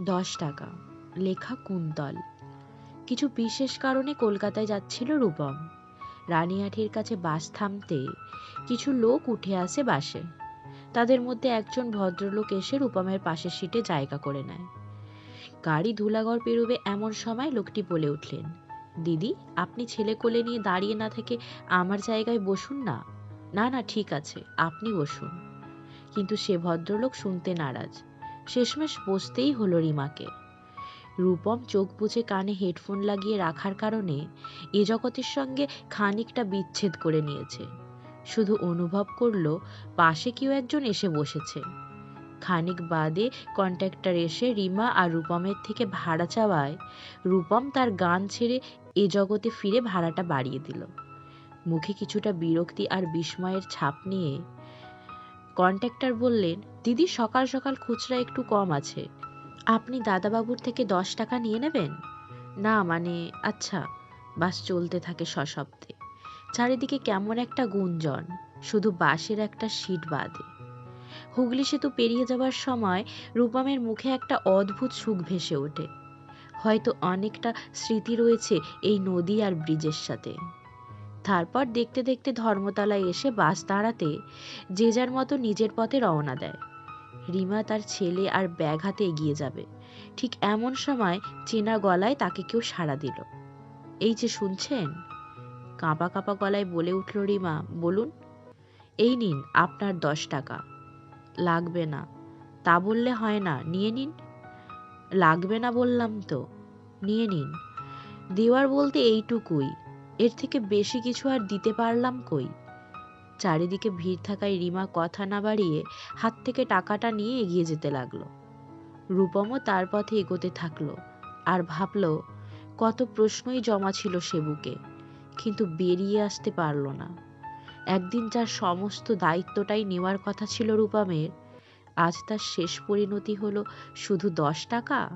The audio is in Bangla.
দশ টাকা। লেখা কুন্তল। কিছু বিশেষ কারণে কলকাতায় যাচ্ছিল রূপম। রানীহাটির কাছে বাস থামতে কিছু লোক উঠে আসে বাসে। তাদের মধ্যে একজন ভদ্রলোক এসে রূপমের পাশের সিটে জায়গা করে নেয়। গাড়ি ধুলাগড় পেরোবে এমন সময় লোকটি বলে উঠলেন, দিদি, আপনি ছেলে কোলে নিয়ে দাঁড়িয়ে না থেকে আমার জায়গায় বসুন না? না না, ঠিক আছে, আপনি বসুন। কিন্তু সে ভদ্রলোক শুনতে নারাজ। শেষমেশ বসতেই হলো রিমাকে। রূপম চোখ বুজে কানে হেডফোন লাগিয়ে রাখার কারণে এ জগতের সঙ্গে খানিকটা বিচ্ছেদ করে নিয়েছে। শুধু অনুভব করল, পাশে কেউ একজন এসে বসেছে। খানিক বাদে কন্ট্রাক্টর এসে রিমা আর রূপমের থেকে ভাড়া চাওয়ায় রূপম তার গান ছেড়ে এ জগতে ফিরে ভাড়াটা বাড়িয়ে দিল। মুখে কিছুটা বিরক্তি আর বিস্ময়ের ছাপ নিয়ে কন্ট্রাক্টর বললেন, দিদি, সকাল সকাল খুচরা একটু কম আছে। আপনি দাদাবাবুর থেকে দশ টাকা নিয়ে নেবেন? না মানে আচ্ছা বাস চলতে থাকে সশব্দে। চারিদিকে কেমন একটা গুঞ্জন, শুধু বাসের একটা সিট বাদে হুগলি সেতু পেরিয়ে যাবার সময় রূপমের মুখে একটা অদ্ভুত সুখ ভেসে ওঠে। হয়তো অনেকটা স্মৃতি রয়েছে এই নদী আর ব্রিজের সাথে। তারপর দেখতে দেখতে ধর্মতলায় এসে বাস দাঁড়াতে যে যার মতো নিজের পথে রওনা দেয়। রিমা তার ছেলে আর ব্যাগ হাতে এগিয়ে যাবে। ঠিক এমন সময় চেনা গলায় তাকে কেউ সাড়া দিল। এই যে শুনছেন? কাঁপা কাঁপা গলায় বলে উঠল রিমা, বলুন। এই নিন আপনার দশ টাকা। লাগবে না। তা বললে হয় না, নিয়ে নিন। লাগবে না বললাম তো। নিয়ে নিন। দেওয়ার বলতে এইটুকুই। এর থেকে বেশি কিছু আর দিতে পারলাম কই? চারিদিকে ভিড় থাকায় রিমা কথা না বাড়িয়ে হাত থেকে টাকাটা নিয়ে এগিয়ে যেতে লাগল। রূপমও তার পথে এগোতে থাকল আর ভাবল, কত প্রশ্নই জমা ছিল সে বুকে, কিন্তু বেরিয়ে আসতে পারল না। একদিন যার সমস্ত দায়িত্বটাই নেওয়ার কথা ছিল রূপমের, আজ তার শেষ পরিণতি হলো শুধু দশ টাকা?